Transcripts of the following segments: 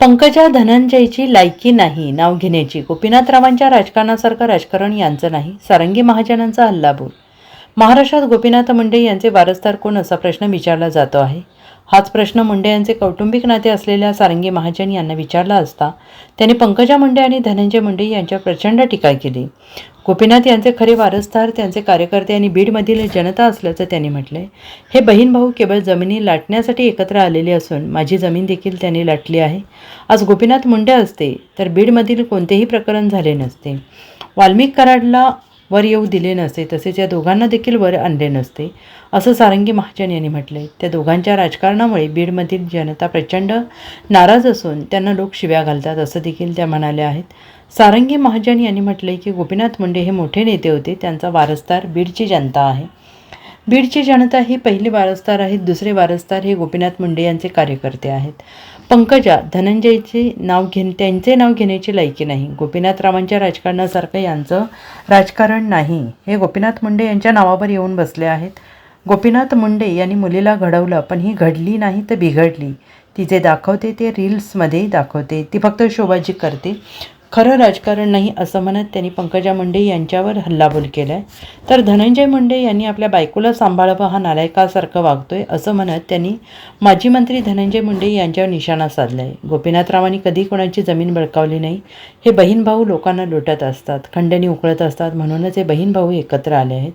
पंकजा धनंजयची लायकी नाही नाव घेण्याची. गोपीनाथरावांच्या राजकारणासारखं राजकारण यांचं नाही सारंगी महाजनांचा हल्लाबोल महाराष्ट्रात गोपीनाथ मुंडे यांचे वारसदार कोण असा प्रश्न विचारला जातो आहे? हाच प्रश्न मुंडे यांचे कौटुंबिक नाते असलेल्या सारंगी महाजन यांना विचारला असता त्यांनी पंकजा मुंडे आणि धनंजय मुंडे यांच्या प्रचंड टीका केली. गोपीनाथ यांचे खरे वारसदार त्यांचे कार्यकर्ते आणि बीडमधील जनता असल्याचं त्यांनी म्हटलंय. हे बहीण भाऊ केवळ जमिनी लाटण्यासाठी एकत्र आलेले असून माझी जमीन देखील त्यांनी लाटली आहे. आज गोपीनाथ मुंडे असते तर बीडमधील कोणतेही प्रकरण झाले नसते. वाल्मिक कराडला वर येऊ दिले नसते तसेच या दोघांना देखील वर आणले नसते. असं सारंगी महाजन यांनी म्हटले. त्या दोघांच्या राजकारणामुळे बीडमधील जनता प्रचंड नाराज असून त्यांना लोक शिव्या घालतात असं देखील त्या म्हणाल्या आहेत. सारंगी महाजन यांनी म्हटले की गोपीनाथ मुंडे हे मोठे नेते होते. त्यांचा वारसदार बीडची जनता आहे. बीडची जनता ही पहिली वारसदार आहेत दुसरे वारसदार हे गोपीनाथ मुंडे यांचे कार्यकर्ते आहेत. पंकजा धनंजयचे नाव घेण त्यांचे नाव घेण्याची लायकी नाही. गोपीनाथरावांच्या राजकारणासारखं यांचं राजकारण नाही. हे गोपीनाथ मुंडे यांच्या नावावर येऊन बसले आहेत. गोपीनाथ मुंडे यांनी मुलीला घडवलं पण ही घडली नाही तर बिघडली. ती जे दाखवते ते रील्समध्ये दाखवते. ती फक्त शोभाजी करते. खरं राजकारण नाही असं म्हणत त्यांनी पंकजा मुंडे यांच्यावर हल्लाबोल केला आहे तर धनंजय मुंडे यांनी आपल्या बायकोला सांभाळावं हा नालायकासारखं वागतोय असं म्हणत त्यांनी माजी मंत्री धनंजय मुंडे यांच्यावर निशाणा साधला आहे गोपीनाथरावांनी कधी कोणाची जमीन बळकावली नाही. हे बहीण भाऊ लोकांना लुटत असतात खंडणी उकळत असतात म्हणूनच हे बहीण भाऊ एकत्र आले आहेत.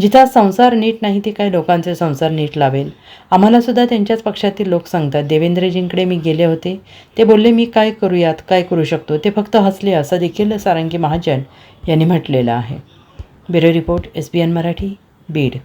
जिथं संसार नीट नाही ते काय लोकांचे संसार नीट लावेल. आम्हालासुद्धा त्यांच्याच पक्षातील लोक सांगतात देवेंद्रजींकडे मी गेले होते. ते बोलले मी काय करूयात? काय करू शकतो? ते फक्त हस असले असं देखील सारंगी महाजन यांनी म्हटलेलं आहे. Bureau report S B N Marathi Beed.